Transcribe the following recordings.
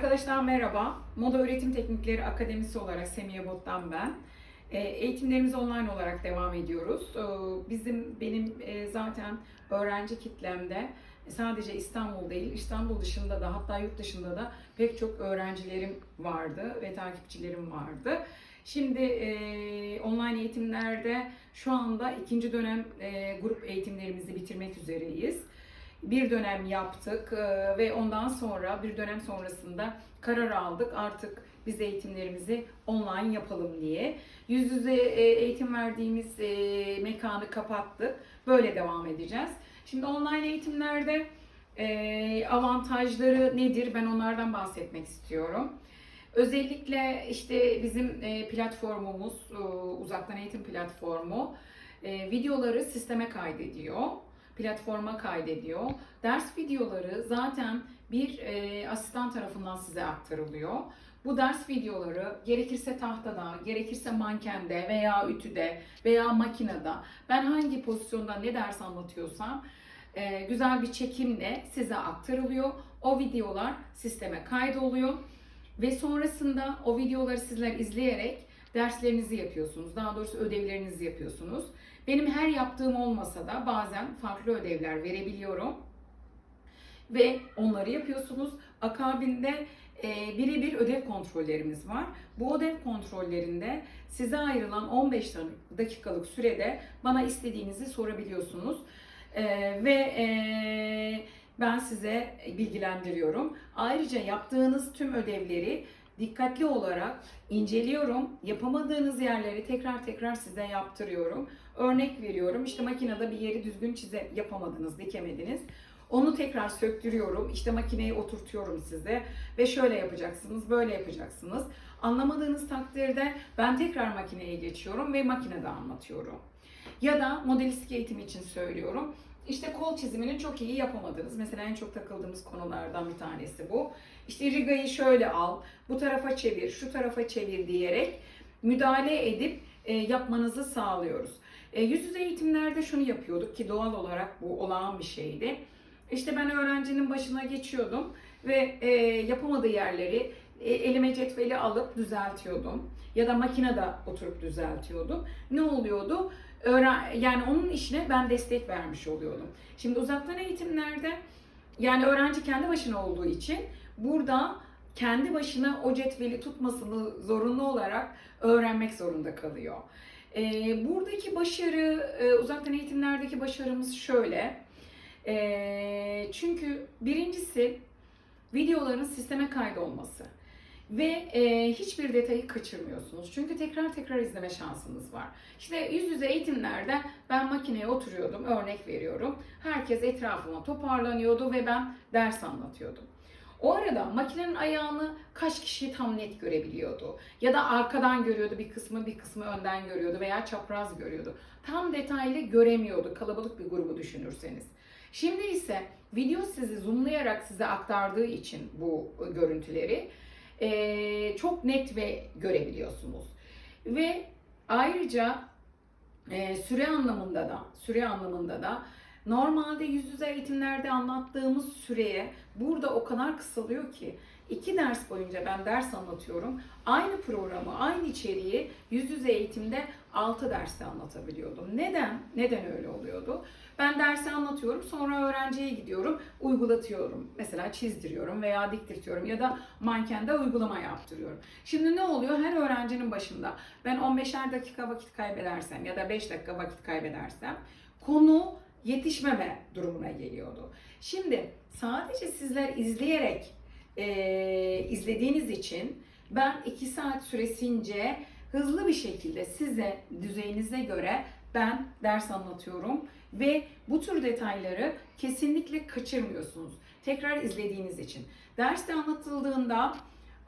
Arkadaşlar merhaba. Moda Öğretim Teknikleri Akademisi olarak Semiye Bot'tan ben. E, Eğitimlerimiz online olarak devam ediyoruz. E, Bizim benim e, zaten öğrenci kitlemde sadece İstanbul değil, İstanbul dışında da hatta yurt dışında da pek çok öğrencilerim vardı ve takipçilerim vardı. Şimdi e, online eğitimlerde şu anda ikinci dönem e, grup eğitimlerimizi bitirmek üzereyiz bir dönem yaptık e, ve ondan sonra bir dönem sonrasında karar aldık artık biz eğitimlerimizi online yapalım diye. Yüz yüze e, eğitim verdiğimiz e, mekanı kapattık. Böyle devam edeceğiz. Şimdi online eğitimlerde avantajları nedir? Ben onlardan bahsetmek istiyorum. Özellikle işte bizim platformumuz, uzaktan eğitim platformu videoları sisteme kaydediyor platforma kaydediyor. Ders videoları zaten bir e, asistan tarafından size aktarılıyor. Bu ders videoları gerekirse tahtada, gerekirse mankende veya ütüde veya makinede ben hangi pozisyonda ne ders anlatıyorsam e, güzel bir çekimle size aktarılıyor. O videolar sisteme kaydoluyor ve sonrasında o videoları sizler izleyerek derslerinizi yapıyorsunuz. Daha doğrusu ödevlerinizi yapıyorsunuz. Benim her yaptığım olmasa da bazen farklı ödevler verebiliyorum. Ve onları yapıyorsunuz. Akabinde e, birebir ödev kontrollerimiz var. Bu ödev kontrollerinde size ayrılan 15 dakikalık sürede bana istediğinizi sorabiliyorsunuz. E, ve e, ben size bilgilendiriyorum. Ayrıca yaptığınız tüm ödevleri dikkatli olarak inceliyorum. Yapamadığınız yerleri tekrar tekrar size yaptırıyorum. Örnek veriyorum. İşte makinede bir yeri düzgün çize yapamadınız, dikemediniz. Onu tekrar söktürüyorum. İşte makineyi oturtuyorum size ve şöyle yapacaksınız, böyle yapacaksınız. Anlamadığınız takdirde ben tekrar makineye geçiyorum ve makinede anlatıyorum. Ya da modelistik eğitim için söylüyorum. İşte kol çizimini çok iyi yapamadınız. Mesela en çok takıldığımız konulardan bir tanesi bu. İşte rigayı şöyle al, bu tarafa çevir, şu tarafa çevir diyerek müdahale edip e, yapmanızı sağlıyoruz. E, yüz yüze eğitimlerde şunu yapıyorduk ki doğal olarak bu olağan bir şeydi. İşte ben öğrencinin başına geçiyordum ve e, yapamadığı yerleri e, elime cetveli alıp düzeltiyordum. Ya da makinede oturup düzeltiyordum. Ne oluyordu? Öğren yani onun işine ben destek vermiş oluyordum. Şimdi uzaktan eğitimlerde yani öğrenci kendi başına olduğu için burada kendi başına o cetveli tutmasını zorunlu olarak öğrenmek zorunda kalıyor. Ee, buradaki başarı, e, uzaktan eğitimlerdeki başarımız şöyle. Ee, çünkü birincisi videoların sisteme kaydolması ve e, hiçbir detayı kaçırmıyorsunuz. Çünkü tekrar tekrar izleme şansınız var. İşte yüz yüze eğitimlerde ben makineye oturuyordum, örnek veriyorum. Herkes etrafıma toparlanıyordu ve ben ders anlatıyordum. O arada makinenin ayağını kaç kişi tam net görebiliyordu. Ya da arkadan görüyordu bir kısmı, bir kısmı önden görüyordu veya çapraz görüyordu. Tam detaylı göremiyordu kalabalık bir grubu düşünürseniz. Şimdi ise video sizi zoomlayarak size aktardığı için bu görüntüleri e, çok net ve görebiliyorsunuz. Ve ayrıca e, süre anlamında da süre anlamında da normalde yüz yüze eğitimlerde anlattığımız süreye burada o kadar kısalıyor ki iki ders boyunca ben ders anlatıyorum. Aynı programı, aynı içeriği yüz yüze eğitimde 6 derste anlatabiliyordum. Neden? Neden öyle oluyordu? Ben dersi anlatıyorum, sonra öğrenciye gidiyorum, uygulatıyorum. Mesela çizdiriyorum veya diktirtiyorum ya da mankende uygulama yaptırıyorum. Şimdi ne oluyor? Her öğrencinin başında ben 15'er dakika vakit kaybedersem ya da 5 dakika vakit kaybedersem konu yetişmeme durumuna geliyordu. Şimdi sadece sizler izleyerek e, izlediğiniz için ben 2 saat süresince hızlı bir şekilde size düzeyinize göre ben ders anlatıyorum ve bu tür detayları kesinlikle kaçırmıyorsunuz. Tekrar izlediğiniz için. Derste anlatıldığında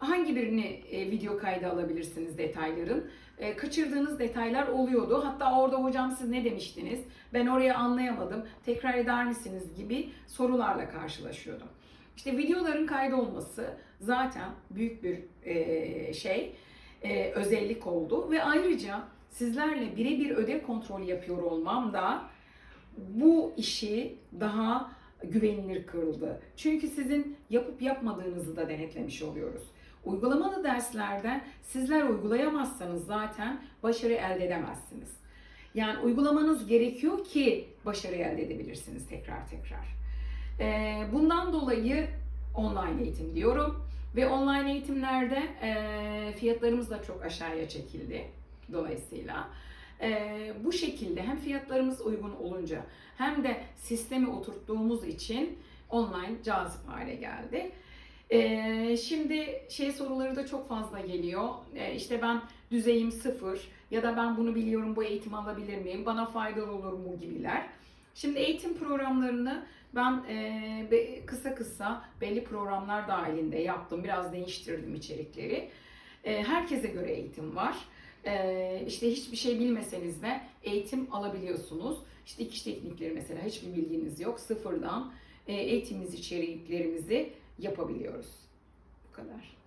hangi birini e, video kaydı alabilirsiniz detayların? E, kaçırdığınız detaylar oluyordu. Hatta orada hocam siz ne demiştiniz? Ben oraya anlayamadım. Tekrar eder misiniz gibi sorularla karşılaşıyordum. İşte videoların kaydı olması zaten büyük bir e, şey, e, özellik oldu ve ayrıca sizlerle birebir ödev kontrolü yapıyor olmam da bu işi daha güvenilir kırıldı. Çünkü sizin yapıp yapmadığınızı da denetlemiş oluyoruz. Uygulamalı derslerde sizler uygulayamazsanız zaten başarı elde edemezsiniz. Yani uygulamanız gerekiyor ki başarı elde edebilirsiniz tekrar tekrar. Ee, bundan dolayı online eğitim diyorum. Ve online eğitimlerde e, fiyatlarımız da çok aşağıya çekildi dolayısıyla. E, bu şekilde hem fiyatlarımız uygun olunca hem de sistemi oturttuğumuz için online cazip hale geldi. E, şimdi şey soruları da çok fazla geliyor. E, işte ben düzeyim sıfır ya da ben bunu biliyorum bu eğitimi alabilir miyim? Bana faydalı olur mu gibiler. Şimdi eğitim programlarını ben e, kısa kısa belli programlar dahilinde yaptım. Biraz değiştirdim içerikleri. E, herkese göre eğitim var. E, işte hiçbir şey bilmeseniz de eğitim alabiliyorsunuz. İşte dikiş teknikleri mesela hiçbir bilginiz yok. Sıfırdan e, eğitimimiz içeriklerimizi yapabiliyoruz. Bu kadar.